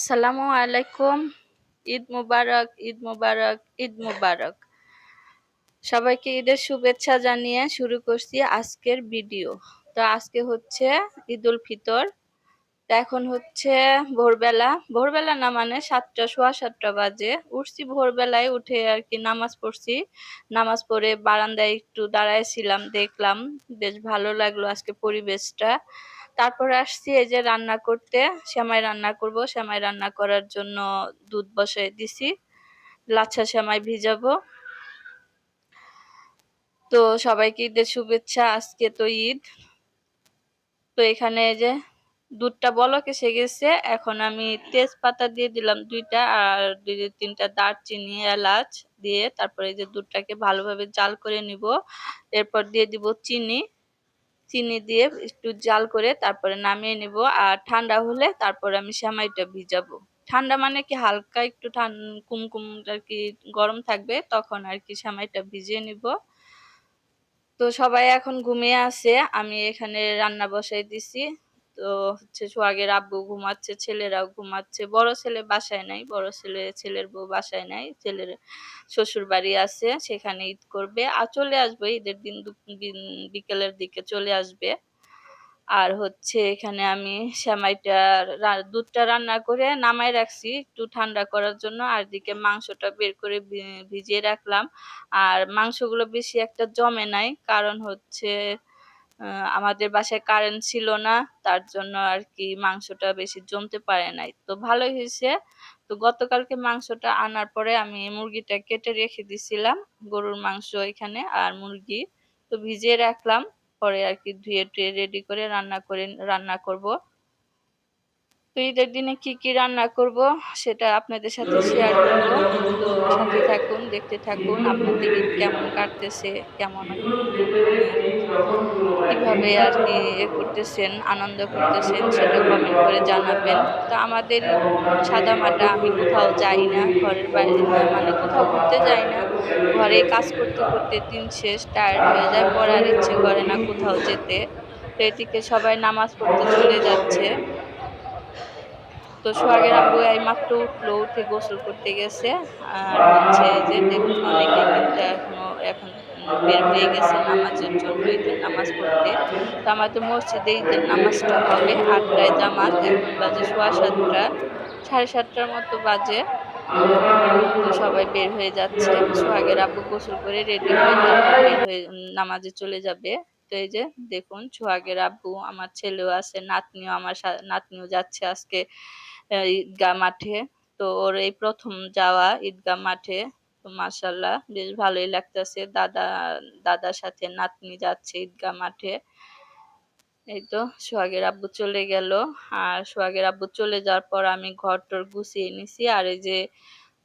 আসসালামু আলাইকুম। ঈদ মুবারক ঈদ মুবারক ঈদ মুবারক। সবাইকে ঈদের শুভেচ্ছা জানিয়ে শুরু করছি আজকের ভিডিও। তো আজকে হচ্ছে ঈদুল ফিতর। তো এখন হচ্ছে ভোরবেলা। ভোরবেলা না মানে সাতটা, সোয়া সাতটা বাজে। উঠছি ভোরবেলায়, উঠে আর কি নামাজ পড়ছি। নামাজ পড়ে বারান্দায় একটু দাঁড়াইছিলাম, দেখলাম, বেশ ভালো লাগল আজকে পরিবেশটা। তারপরে আসছি এই যে রান্না করতে। সেমাই রান্না করব। সেমাই রান্না করার জন্য দুধ বসাই দিছি। লাচ্ছা সেমাই ভিজাবো। তো সবাইকে ঈদের শুভেচ্ছা। আজকে তো ঈদ। তো এখানে যে দুধটা বলক এসে গেছে। এখন আমি তেজপাতা দিয়ে দিলাম দুইটা আর দুই তিনটা দারচিনি, এলাচ দিয়ে তারপরে এই যে দুধটাকে ভালোভাবে জাল করে নিব। এরপর দিয়ে দিব চিনি। চিনি দিয়ে একটু জাল করে তারপরে নামিয়ে নিব। আর ঠান্ডা হলে তারপরে আমি সেমাইটা ভিজাবো। ঠান্ডা মানে কি হালকা একটু কুমকুম আর কি গরম থাকবে তখন আর কি সেমাইটা ভিজিয়ে নিব। তো সবাই এখন ঘুমিয়ে আছে, আমি এখানে রান্না বসাই দিছি। তো হচ্ছে সোহাগের আব্বু ঘুমাচ্ছে, ছেলেরাও ঘুমাচ্ছে। বড় ছেলে বাসায় নাই, বড় ছেলে, ছেলের বউ বাসায় নাই, ছেলের শ্বশুর বাড়ি আছে, সেখানে ঈদ করবে। আর চলে আসবে, ঈদের দিন বিকেলের দিকে চলে আসবে। আর হচ্ছে এখানে আমি সেমাইটা দুধটা রান্না করে নামাই রাখছি, একটু ঠান্ডা করার জন্য। আর দিকে মাংসটা বের করে ভিজিয়ে রাখলাম। আর মাংসগুলো বেশি একটা জমে নাই, কারণ হচ্ছে আমাদের বাসায় কারেন্ট ছিল না, তার জন্য আর কি মাংসটা বেশি জমতে পারে নাই। তো ভালোই হয়েছে। তো গতকালকে মাংসটা আনার পরে আমি মুরগিটা কেটে রেখে দিছিলাম, গরুর মাংস এখানে আর মুরগি। তো ভিজিয়ে রাখলাম, পরে আর কি ধুয়ে টুয়ে রেডি করে রান্না করে, রান্না করব। তো ঈদের দিনে কি কি রান্না করব সেটা আপনাদের সাথে শেয়ার করব। সাথে থাকুন, দেখতে থাকুন, আপনাদের ঈদ কেমন কাটতেছে, কেমন কীভাবে আর কি এ করতেছেন, আনন্দ করতেছেন সেটা কমেন্ট করে জানাবেন। তো আমাদের সাদা মাটা আমি কোথাও যাই না, ঘরের বাইরে মানে কোথাও ঘুরতে যাই না। ঘরে কাজ করতে করতে দিন শেষ টায়ার্ড হয়ে যায়, পড়ার ইচ্ছে করে না কোথাও যেতে। তো এদিকে সবাই নামাজ পড়তে চলে যাচ্ছে। তো সোহাগের আব্বু এই মাত্র উঠল, উঠে গোসল করতে গেছে। আর হচ্ছে যে দেখুন, অনেকে কিন্তু এখনও, এখন বের হয়ে গেছে, নামাজের জন্য ঈদের নামাজ পড়তে। তো আমাদের মসজিদে ঈদের নামাজটা হবে আটটায় জামাত, এখন বাজে সোয়া সাতটা, সাড়ে সাতটার মতো বাজে। সবাই বের হয়ে যাচ্ছে। সোহাগের আব্বু গোসল করে রেডি হয়ে তারপর বের হয়ে নামাজে চলে যাবে। তো এই যে দেখুন, সোহাগের আব্বু, আমার ছেলেও আছে, নাতনিও আমার নাতনিও যাচ্ছে আজকে ঈদগাহ মাঠে। তো ওর এই প্রথম যাওয়া ঈদগাহ মাঠে। তো মাসাল্লাহ বেশ ভালোই লাগতেছে। দাদা, দাদার সাথে নাতনি যাচ্ছে ঈদগাহ মাঠে। এই তো, সোহাগের আব্বু চলে গেল। আর সোহাগের আব্বু চলে যাওয়ার পর আমি ঘর টর গুছিয়ে নিছি। আর এই যে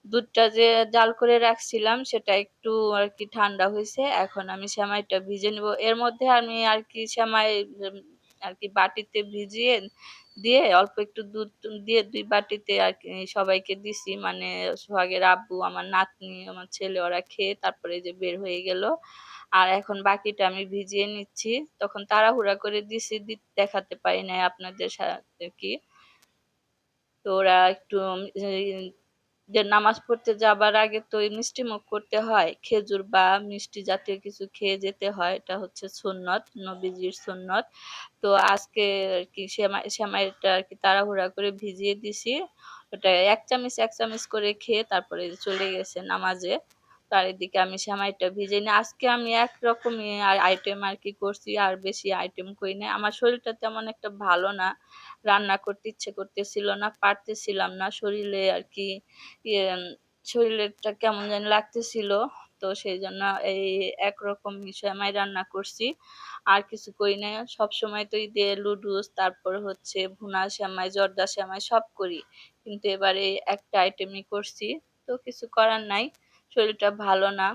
দুধটা যে জাল করে রাখছিলাম, সেটা একটু আর কি ঠান্ডা হয়েছে। এখন আমি সেমাইটা ভিজে নেব। এর মধ্যে আমি আর কি সেমাই আর কি বাটিতে ভিজিয়ে দিয়ে অল্প একটু দুধ দিয়ে দুই বাটিতে আর কি সবাইকে দিছি। মানে সোহাগের আব্বু, আমার নাতনি, আমার ছেলে, ওরা খেয়ে তারপরে যে বের হয়ে গেল। আর এখন বাকিটা আমি ভিজিয়ে নিচ্ছি। তখন তাড়াহুড়া করে দিছি দেখাতে পারি নাই আপনাদের সাথে কি। তো ওরা একটু যে নামাজ পড়তে যাবার আগে তো মিষ্টি মুখ করতে হয়। খেজুর বা মিষ্টি জাতীয় কিছু খেয়ে যেতে হয়। এটা হচ্ছে সুন্নত, নবীজির সুন্নত। তো আজকে আর কি সেমাই, সেমাইটা আর কি তাড়াহুড়া করে ভিজিয়ে দিছি। ওটা এক চামচ এক চামচ করে খেয়ে তারপরে চলে গেছে নামাজে। তার এদিকে আমি সেমাইটা ভিজে নিই আজকে আমি একরকমই আইটেম আর কি করছি। আর বেশি আইটেম করি না আমার শরীরটা তেমন একটা ভালো না। রান্না করতে ইচ্ছে করতেছিল না, পারতেছিলাম না শরীরে আর কি। ইয়ে শরীরেরটা কেমন যেন লাগতেছিল, তো সেই জন্য এই একরকম সেমাই রান্না করছি। আর কিছু করি না সবসময় তো ঈদে লুডুস তারপর হচ্ছে ভুনা সেমাই, জর্দা সেমাই সব করি। কিন্তু এবারে একটা আইটেমই করছি, তো কিছু করার নাই। শরীরটা ভালো না।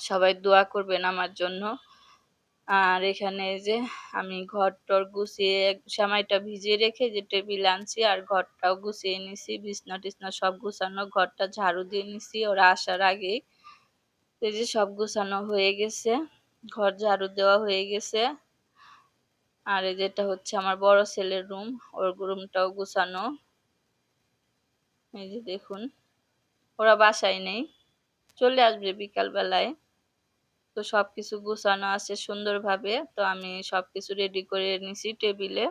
সবাই দোয়া করবেন আমার জন্য। আর এখানে যে আমি ঘর টর গুছিয়ে সেমাইটা ভিজিয়ে রেখে যে টেবিল আনছি আর ঘরটাও গুছিয়ে নিছি, বিছনা টিছনা সব গুছানো, ঘরটা ঝাড়ু দিয়ে নিছি ওরা আসার আগেই। এই যে সব গুছানো হয়ে গেছে, ঘর ঝাড়ু দেওয়া হয়ে গেছে। আর এই যেটা হচ্ছে আমার বড় ছেলের রুম, ওর রুমটাও গুছানো। এই যে দেখুন, ওরা বাসায় নেই, চলে আসবে বিকাল বেলায় তো সব কিছু গুছানো আছে সুন্দরভাবে। তো আমি সব কিছু রেডি করে নিছি টেবিলে।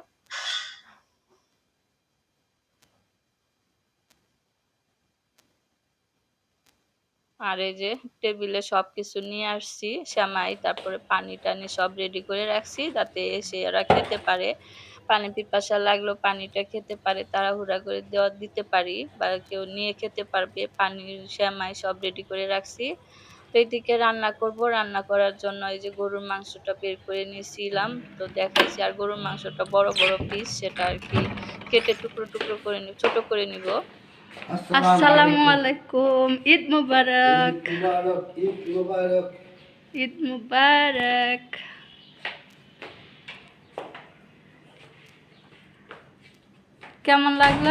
আর এই যে টেবিলে সব কিছু নিয়ে আসছি শ্যামাই তারপরে পানি টানি সব রেডি করে রাখছি যাতে এসে ওরা খেতে পারে। পানি পিপাসা লাগলেও পানিটা খেতে পারে, তাড়াহুড়া করে দেওয়া দিতে পারি বা কেউ নিয়ে খেতে পারবে। পানি শ্যামাই সব রেডি করে রাখছি। তো এইদিকে রান্না করব। রান্না করার জন্য এই যে গরুর মাংসটা বের করে নিয়েছিলাম। তো দেখাইছি আর গরুর মাংসটা বড় বড় পিস সেটা আর কি কেটে টুকরো টুকরো করে নিব ছোট করে নিব। আসসালামু আলাইকুম। ঈদ মুবারক। ঈদ মুবারক ঈদ মুবারক। কেমন লাগল?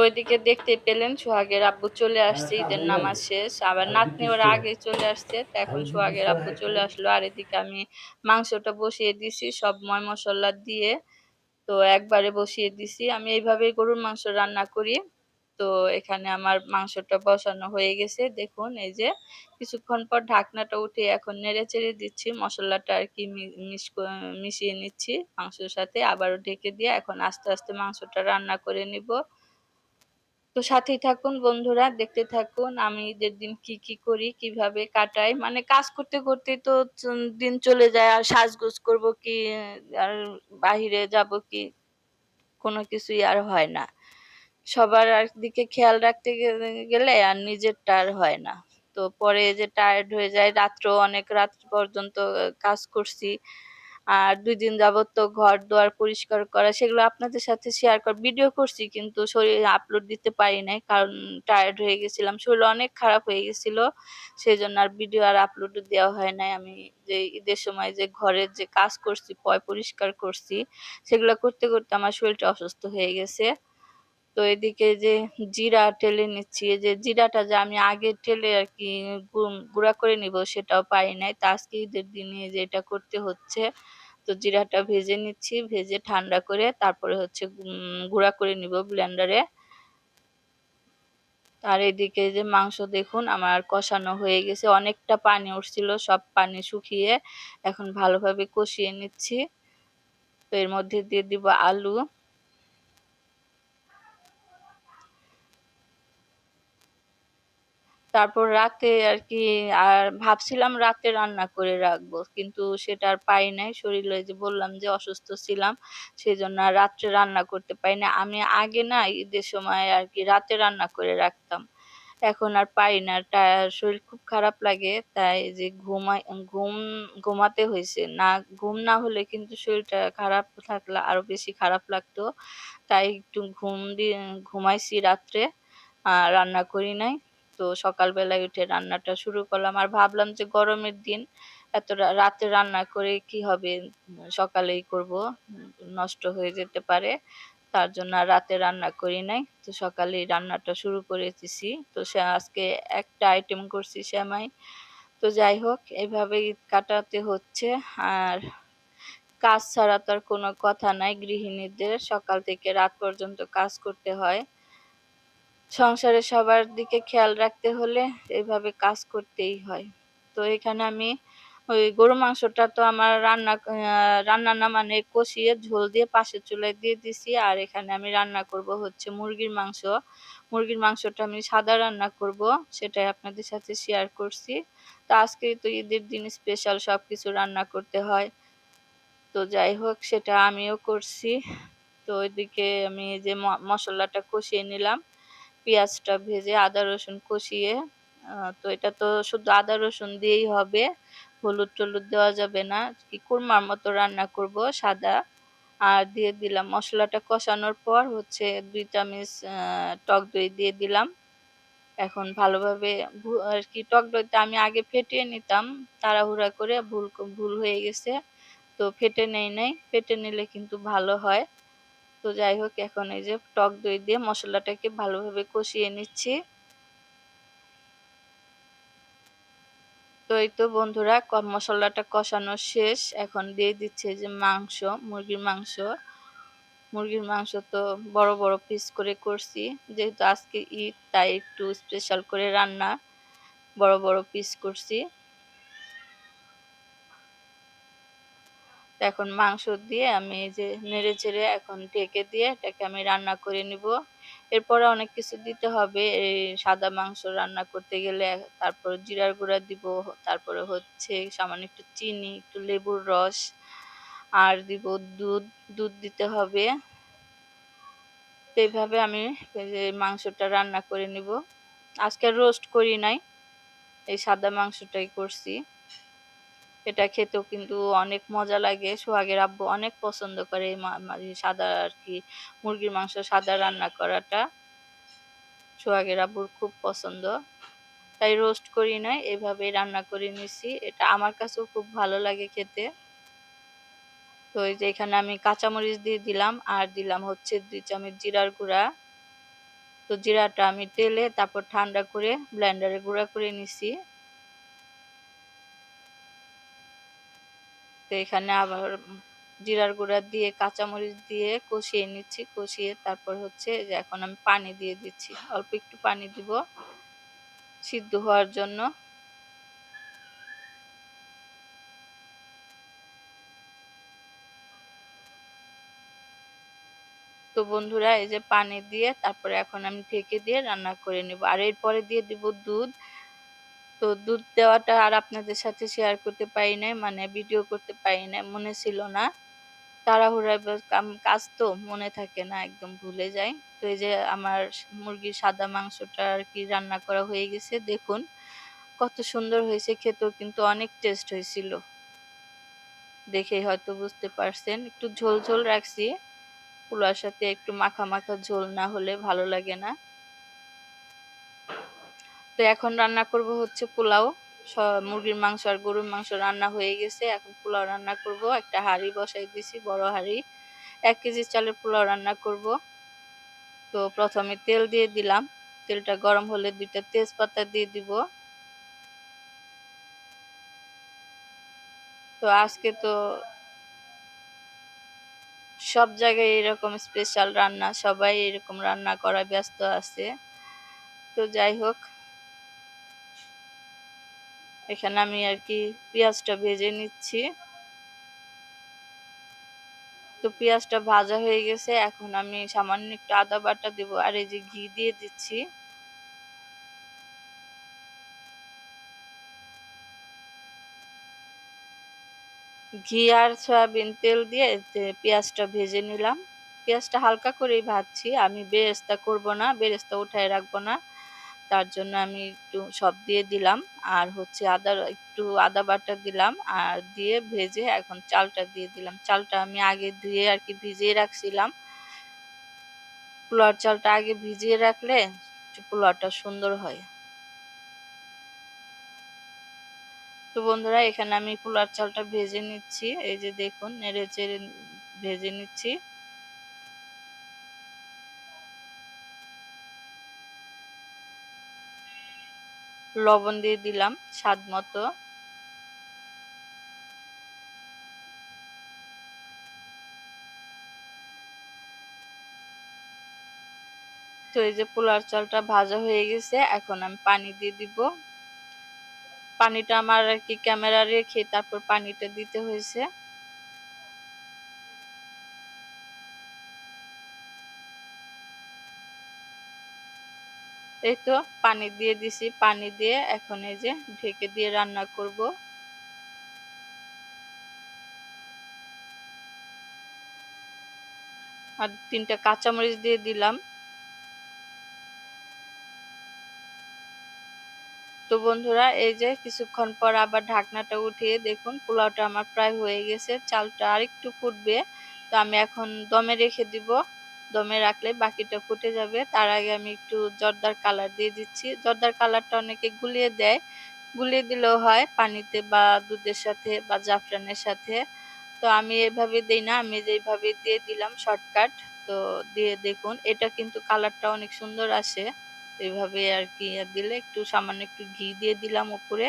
ওইদিকে দেখতে পেলেন সোহাগের আব্বু চলে আসছে, ঈদের নামাজ শেষ। আবার নাতনি ওরা আগে চলে আসছে, তো এখন সোহাগের আব্বু চলে আসলো। আর এদিকে আমি মাংসটা বসিয়ে দিছি, সব ময় মশলা দিয়ে, তো একবারে বসিয়ে দিছি। আমি এইভাবে গরুর মাংস রান্না করি। তো এখানে আমার মাংসটা বসানো হয়ে গেছে। দেখুন, এই যে কিছুক্ষণ পর ঢাকনাটা উঠে এখন নেড়ে চেড়ে দিচ্ছি। মশলাটা আর ক- মিশিয়ে নিচ্ছি মাংসের সাথে। আবারও ঢেকে দিয়ে এখন আস্তে আস্তে মাংসটা রান্না করে নিব। তো সাথেই থাকুন বন্ধুরা, দেখতে থাকুন আমি ঈদের দিন কি কি করি, কীভাবে কাটাই। মানে কাজ করতে করতে তো দিন চলে যায়, আর সাজগোজ করব কি, আর বাহিরে যাব কি, কোনো কিছুই আর হয় না। সবার আর দিকে খেয়াল রাখতে গেলে আর নিজেরটা আর হয় না। তো পরে যে টায়ার্ড হয়ে যায় রাত্র অনেক রাত পর্যন্ত কাজ করছি। আর দুই দিন যাবত তো ঘর দুয়ার পরিষ্কার করা, সেগুলো আপনাদের সাথে শেয়ার কর ভিডিও করছি কিন্তু শরীর আপলোড দিতে পারি নাই কারণ টায়ার্ড হয়ে গেছিলাম, শরীর অনেক খারাপ হয়ে গেছিল সেই জন্য আর ভিডিও আর আপলোড দেওয়া হয় নাই। আমি যে ঈদের সময় যে ঘরের যে কাজ করছি, পয় পরিষ্কার করছি, সেগুলো করতে করতে আমার শরীরটা অসুস্থ হয়ে গেছে। তো এদিকে যে জিরা টেলে নিচ্ছি যে জিরাটা যে আমি আগে টেলে আর কি গুঁড়া করে নিব সেটাও পারি নাই। তা আজকে ঈদের দিনে যে এটা করতে হচ্ছে তো জিরাটা ভেজে নিচ্ছি, ভেজে ঠান্ডা করে তারপরে হচ্ছে গুঁড়া করে নিব ব্লেন্ডারে আর এদিকে যে মাংস দেখুন, আমার কষানো হয়ে গেছে, অনেকটা পানি উঠছিল, সব পানি শুকিয়ে এখন ভালোভাবে কষিয়ে নিচ্ছি। তো এর মধ্যে দিয়ে দিব আলু। তারপর রাতে আর কি আর ভাবছিলাম রাতে রান্না করে রাখব, কিন্তু সেটা আর পাই নাই। শরীরে যে বললাম যে অসুস্থ ছিলাম সেই জন্য আর রাত্রে রান্না করতে পারি না। আমি আগে না ঈদের সময় আর কি রাতে রান্না করে রাখতাম, এখন আর পাই না। শরীর খুব খারাপ লাগে, তাই যে ঘুমাই, ঘুম, ঘুমাতে হয়েছে না, ঘুম না হলে কিন্তু শরীরটা খারাপ থাকলে আরও বেশি খারাপ লাগতো। তাই একটু ঘুম দিয়ে ঘুমাইছি রাত্রে রান্না করি নাই। তো সকালবেলায় উঠে রান্নাটা শুরু করলাম। আর ভাবলাম যে গরমের দিন এত রাতে রান্না করে কি হবে? সকালেই করব, নষ্ট হয়ে যেতে পারে। তার জন্য রাতে রান্না করি নাই। তো সকালেই রান্নাটা শুরু করে দিছি তো সে আজকে একটা আইটেম করছি সেমাই। তো যাই হোক এইভাবে ঈদ কাটাতে হচ্ছে। আর কাজ ছাড়া তো আর কোনো কথা নাই। গৃহিণীদের সকাল থেকে রাত পর্যন্ত কাজ করতে হয়। সংসারে সবার দিকে খেয়াল রাখতে হলে এইভাবে কাজ করতেই হয়। তো এখানে আমি ওই গরু মাংসটা তো আমার রান্না রান্না না মানে কষিয়ে ঝোল দিয়ে পাশের চুলায় দিয়ে দিছি। আর এখানে আমি রান্না করব হচ্ছে মুরগির মাংস। মুরগির মাংসটা আমি সাদা রান্না করব, সেটাই আপনাদের সাথে শেয়ার করছি। তো আজকে তো ঈদের দিন স্পেশাল সব কিছু রান্না করতে হয়। তো যাই হোক, সেটা আমিও করছি। তো ওইদিকে আমি যে মশলাটা কষিয়ে নিলাম। পেঁয়াজটা ভেজে আদা রসুন কষিয়ে তো এটা তো শুধু আদা রসুন দিয়েই হবে। হলুদ টলুদ দেওয়া যাবে না। কি কুরমার মতো রান্না করব সাদা। আর দিয়ে দিলাম মশলাটা কষানোর পর হচ্ছে দুই চামচ টক দই দিয়ে দিলাম। এখন ভালোভাবে আর কি টক দইটা আমি আগে ফেটিয়ে নিতাম, তাড়াহুড়া করে ভুল ভুল হয়ে গেছে। তো ফেটে নেই নাই। ফেটে নিলে কিন্তু ভালো হয়। তো যাই হোক, এখন এই যে টক দই দিয়ে মশলাটাকে ভালোভাবে কষিয়ে নিচ্ছি। তো এই তো বন্ধুরা মশলাটা কষানো শেষ। এখন দিয়ে দিচ্ছে যে মাংস, মুরগির মাংস। মুরগির মাংস তো বড় বড় পিস করে করছি। যেহেতু আজকে ঈদ, তাই একটু স্পেশাল করে রান্না বড় বড় পিস করছি। এখন মাংস দিয়ে আমি এই যে নেড়ে চেড়ে এখন ঢেকে দিয়ে এটাকে আমি রান্না করে নিব। এরপরে অনেক কিছু দিতে হবে। এই সাদা মাংস রান্না করতে গেলে তারপর জিরার গুঁড়া দিব, তারপরে হচ্ছে সামান্য একটু চিনি, একটু লেবুর রস, আর দিব দুধ। দুধ দিতে হবে। এইভাবে আমি মাংসটা রান্না করে নিব। আজকে রোস্ট করি নাই। এই সাদা মাংসটাই করছি। এটা খেতেও কিন্তু অনেক মজা লাগে। সোহাগের আব্বু অনেক পছন্দ করে সাদা আর কি, মুরগির মাংস সাদা রান্না করাটা। সোহাগের আব্বুর খুব পছন্দ। তাই রোস্ট করি নাই এভাবে রান্না করে নিছি। এটা আমার কাছেও খুব ভালো লাগে খেতে। তো এই যে এখানে আমি কাঁচামরিচ দিয়ে দিলাম, আর দিলাম হচ্ছে দুই চামচ জিরার গুঁড়া। তো জিরাটা আমি তেলে, তারপর ঠান্ডা করে ব্লেন্ডারে গুঁড়া করে নিছি। তো এখানে আবার জিরার গুঁড়া দিয়ে, কাঁচামরিচ দিয়ে কষিয়ে নিচ্ছি। কষিয়ে তারপর হচ্ছে যে এখন আমি পানি দিয়ে দিচ্ছি। অল্প একটু পানি দিব সিদ্ধ হওয়ার জন্য। তো বন্ধুরা, এই যে পানি দিয়ে তারপরে এখন আমি ঢেকে দিয়ে রান্না করে নেব। আর এরপরে দিয়ে দিব দুধ। তো দুধ দেওয়াটা আর আপনাদের সাথে শেয়ার করতে পারি নাই মানে ভিডিও করতে পারি নাই, মনে ছিল না। তাড়াহুড়ায় বা কাজ তো মনে থাকে না, একদম ভুলে যাই। তো এই যে আমার মুরগির সাদা মাংসটা আর কি রান্না করা হয়ে গেছে, দেখুন। কত সুন্দর হয়েছে, খেতেও কিন্তু অনেক টেস্ট হয়েছিল। দেখেই হয়তো বুঝতে পারছেন। একটু ঝোল ঝোল রাখছি। পোলার সাথে একটু মাখা মাখা ঝোল না হলে ভালো লাগে না। তো এখন রান্না করব হচ্ছে পোলাও মুরগির মাংস আর গরুর মাংস রান্না হয়ে গেছে। এখন পোলাও রান্না করব। একটা হাঁড়ি বসাই দিছি, বড় হাঁড়ি। এক কেজি চালের পোলাও রান্না করব। তো প্রথমে তেল দিয়ে দিলাম। তেলটা গরম হলে দুইটা তেজপাতা দিয়ে দিব। তো আজকে তো সব জায়গায় এরকম স্পেশাল রান্না, সবাই এরকম রান্না করা ব্যস্ত আছে। তো যাই হোক এখানে আমি আর কি পেঁয়াজটা ভেজে নিচ্ছি। তো পেঁয়াজটা ভাজা হয়ে গেছে, এখন আমি সামান্য একটু আদা বাটা দেবো আর এই যে ঘি দিয়ে দিচ্ছি। ঘি আর সয়াবিন তেল দিয়ে পেঁয়াজটা ভেজে নিলাম। পেঁয়াজটা হালকা করেই ভাজছি, আমি বেরেস্তা করব না, বেরেস্তা উঠায় রাখব না। তার জন্য আমি একটু সব দিয়ে দিলাম। আর হচ্ছে আদা, একটু আদা বাটা দিলাম আর দিয়ে ভেজে এখন চালটা দিয়ে দিলাম। চালটা আমি আগে ধুয়ে আর কি ভিজিয়ে রাখছিলাম। পোলাওর চালটা আগে ভিজিয়ে রাখলে পোলাওটা সুন্দর হয়। তো বন্ধুরা, এখানে আমি পোলার চালটা ভেজে নিচ্ছি। এই যে দেখুন, নেড়ে চেড়ে ভেজে নিচ্ছি। লবণ দিয়ে দিলাম স্বাদ মতো। তো এই যে পোলার চালটা ভাজা হয়ে গেছে, এখন আমি পানি দিয়ে দিব। পানিটা আমার আর কি ক্যামেরা রেখে তারপর পানিটা দিতে হয়েছে। এই তো পানি দিয়ে দিছি, পানি দিয়ে এখন এই যে ঢেকে দিয়ে রান্না করব। আর তিনটা কাঁচামরিচ দিয়ে দিলাম। তো বন্ধুরা, এই যে কিছুক্ষণ পর আবার ঢাকনাটা উঠিয়ে দেখুন, পোলাওটা আমার প্রায় হয়ে গেছে, চালটা আর একটু ফুটবে। তো আমি এখন দমে রেখে দিব। দমে রাখলে বাকিটা ফুটে যাবে। তার আগে আমি একটু জর্দার কালার দিয়ে দিচ্ছি। জর্দার কালারটা অনেকে গুলিয়ে দেয়। গুলিয়ে দিলেও হয় পানিতে বা দুধের সাথে বা জাফরানের সাথে। তো আমি এভাবে দিই না, আমি যেভাবে দিয়ে দিলাম শর্টকাট, তো দিয়ে দেখুন, এটা কিন্তু কালারটা অনেক সুন্দর আসে। এভাবে আর কি দিলে একটু সামান্য একটু ঘি দিয়ে দিলাম উপরে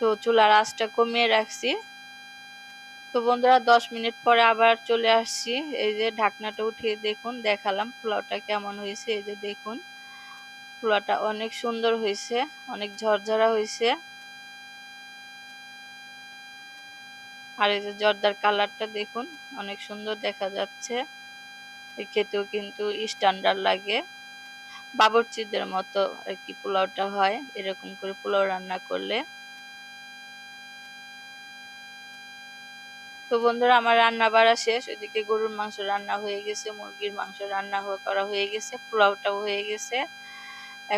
তো চুলার আঁচটা কমিয়ে রাখছি। তো বন্ধুরা, দশ মিনিট পরে আবার চলে আসছি। এই যে ঢাকনাটা উঠিয়ে দেখুন, দেখালাম পোলাওটা কেমন হয়েছে। এই যে দেখুন পোলাওটা অনেক সুন্দর হয়েছে, অনেক ঝরঝরা হয়েছে। আর এই যে জর্দার কালারটা দেখুন, অনেক সুন্দর দেখা যাচ্ছে। খেতেও কিন্তু স্ট্যান্ডার্ড লাগে। বাবরচিদের মতো আর কি পোলাওটা হয়, এরকম করে পোলাও রান্না করলে। তো বন্ধুরা, আমার রান্না বাড়া শেষ। ওইদিকে গরুর মাংস রান্না হয়ে গেছে, মুরগির মাংস রান্না করা হয়ে গেছে, পোলাওটাও হয়ে গেছে।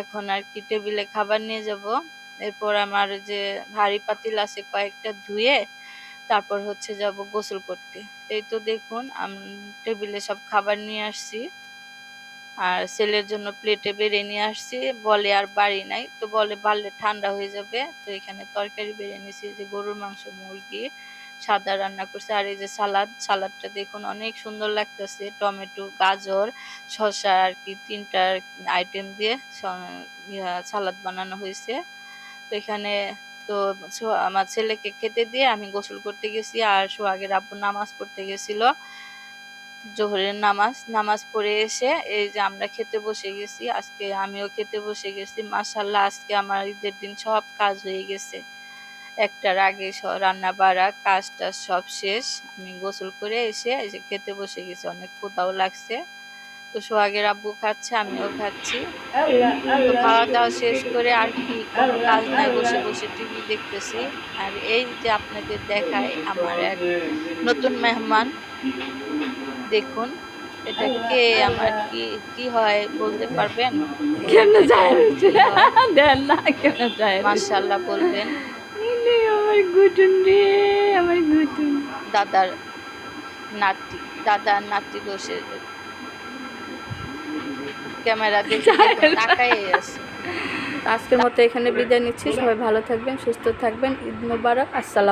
এখন আর কি টেবিলে খাবার নিয়ে যাব। এরপর আমার যে ভারী পাতিল আছে কয়েকটা ধুয়ে তারপর হচ্ছে যাব গোসল করতে। এই তো দেখুন, আমি, টেবিলে সব খাবার নিয়ে আসছি। আর ছেলের জন্য প্লেটে বেড়ে নিয়ে আসছি। বলে আর বাড়ি নাই, তো বলে বাড়লে ঠান্ডা হয়ে যাবে। তো এখানে তরকারি বেড়ে নিয়েছি যে গরুর মাংস, মুরগি সাদা রান্না করছে। আর এই যে সালাদ, সালাদটা দেখুন অনেক সুন্দর লাগতেছে। টমেটো, গাজর, শসা আর কি তিনটা আইটেম দিয়ে সালাদ বানানো হয়েছে। তো এখানে তো আমার ছেলেকে খেতে দিয়ে আমি গোসল করতে গেছি আর সোহাগের আব্বু নামাজ পড়তে গেছিল। জোহরের নামাজ নামাজ পড়ে এসে এই যে আমরা খেতে বসে গেছি। আজকে আমিও খেতে বসে গেছি। মাশাল্লাহ আজকে আমার ঈদের দিন সব কাজ হয়ে গেছে। একটার আগে রান্না বাড়া কাজ টাজ সব শেষ। আমি গোসল করে এসে এই যে খেতে বসে গেছি অনেক কোথাও লাগছে। তো সোহাগের আব্বু খাচ্ছে আমিও খাচ্ছি। তো খাওয়া দাওয়া শেষ করে আর কি কোনো কাজ নাই বসে বসে টিভি দেখতেছি। আর এই যে আপনাদের দেখায় আমার এক নতুন মেহমান দেখুন এটা কে আমার কি কি হয় বলতে পারবেন? কেন যায় দেন না কেন যায় মাশাল্লাহ বলবেন। আমার গুটুন রে আমার গুটুন। দাদার নাতি দাদার নাতি বসে ক্যামেরা দেখে তাকাই আছে আজকের মতো এখানে বিদায় নিচ্ছি সবাই ভালো থাকবেন সুস্থ থাকবেন। ঈদ মোবারক আসসালাম।